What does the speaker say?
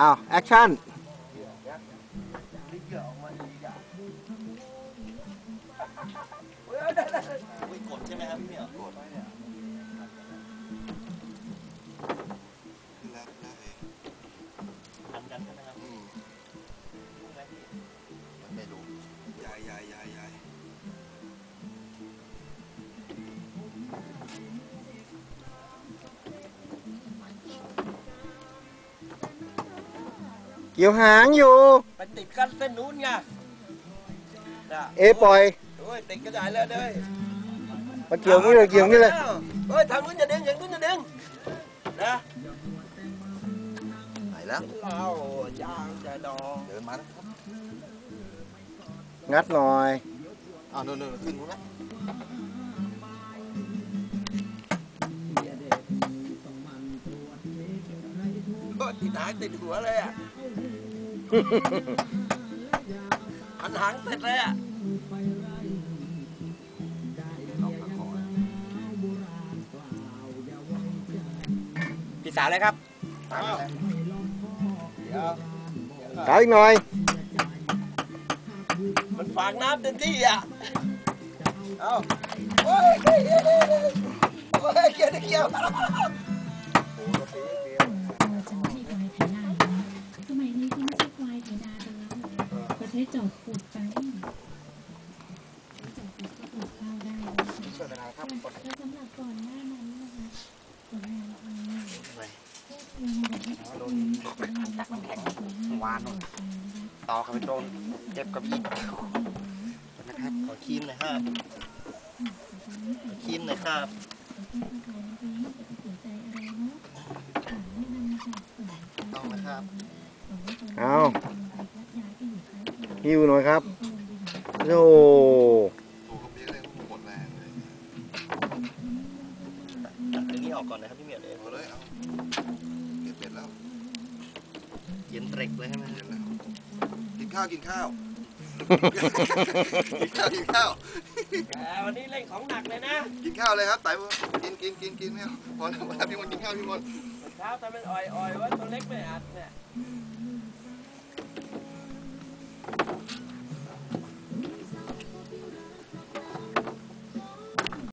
อ้าวแอคชั่นอุ้ยกดใช่ไหมครับพี่เหมียวกดขึ้นแล้วขึ้นแล้วเองทันกันใช่ไหมครับอืมรู้ไหมพี่มันไม่รู้ยายยายยายยาย เกี่ยวหางอยู่ไปติดกันเส้นนู้นไงน่ะเอปล่อยโอ้ยติดกระดาษแล้วเด้ยมาเกี่ยวนี่เลยเกี่ยวนี่เลยเฮ้ยทางนู้นจะดึงอย่างนู้นจะดึงนะไหนแล้วเรายางจะดองเดินมาแล้วครับงัดหน่อยอ้าวนู่นนู่นขึ้นนู้นแล้วก็ติดหางติดหัวเลยอะ หันหางเสร็จเลยอะพี่สาวเลยครับตามแล้วขายอีกหน่อย มันฝากน้ำเต็มที่อะ เอาโอ้ยเฮ้ยเฮ้ยเฮ้ยโอ้ยเกี่ยวเกี่ยว เขาใช้จอบขุดไปใช้จอบขุดก็ปลูกข้าวได้นะคะช่วยไปนะครับกดแล้วสำหรับก่อนหน้านั้นนะคะก่อนหน้านั้นเนี่ยไปยังบอกให้ทุกคนเป็นงานของของวานหน่อยต่อเข้าไปโดนเจ็บกับอีกนะครับขอครีมหน่อยครับขอครีมหน่อยครับต้องนะครับเอา หิวหน่อยครับโอ้โอ้ก็เบี้ยเลยหมดแรงเลยตัดอันนี้ออกก่อนนะครับพี่เหมียวเลยเอาเลยเอาเก็บเสร็จแล้วเย็นเตร็กเลยใช่ไหมเสร็จแล้วกินข้าวกินข้าวกินข้าวกินข้าวแหมวันนี้เล่นของหนักเลยนะ กินข้าวเลยครับไต่กินกินกินกินไม่เอาพอแล้วพอแล้วพี่มนต์กินข้าวพี่มนต์เช้าทำเป็นอ่อยๆว่าตัวเล็กไม่อัดเนี่ย